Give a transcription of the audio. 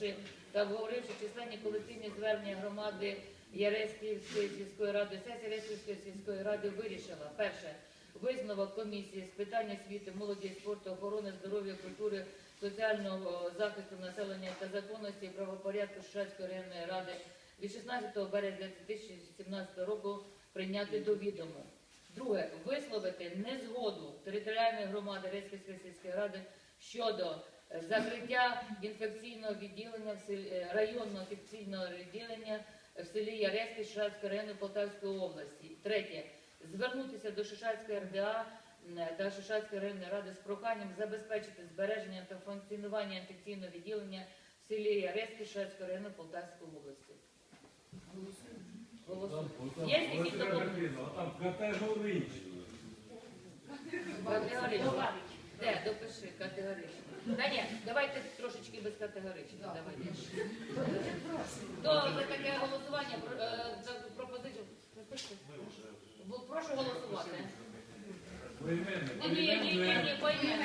вислухавши та обговоривши численні колективні звернення громади Яреськівської сільської ради, сесія Яреськівської сільської ради вирішила перше. Висновок комісії з питань освіти, молоді, спорту, охорони здоров'я, культури, соціального захисту населення та законності і правопорядку Шишацької районної ради від 16 березня 2017 року прийняти до відому. Друге, висловити незгоду територіальної громади Рецьківської сільської ради щодо е, закриття інфекційного відділення е, районного інфекційного відділення в селі Яреський Шишацької району Полтавської області. Третє, звернутися до Шишацької РДА та Шишацької районної ради з проханням забезпечити збереження та функціонування інфекційного відділення в селі Яреський Шишацької району Полтавської області. Є якісь доповнення? А там категорично. Категорично. Де, допиши, категорично. Та ні, давайте трошечки без категорично. Давайте. Хто за таке голосування, про- е, за пропозицію? Пропиши. Бо Прошу голосувати. Поіменно, Ні, ні, ні, ні, ні, поіменно.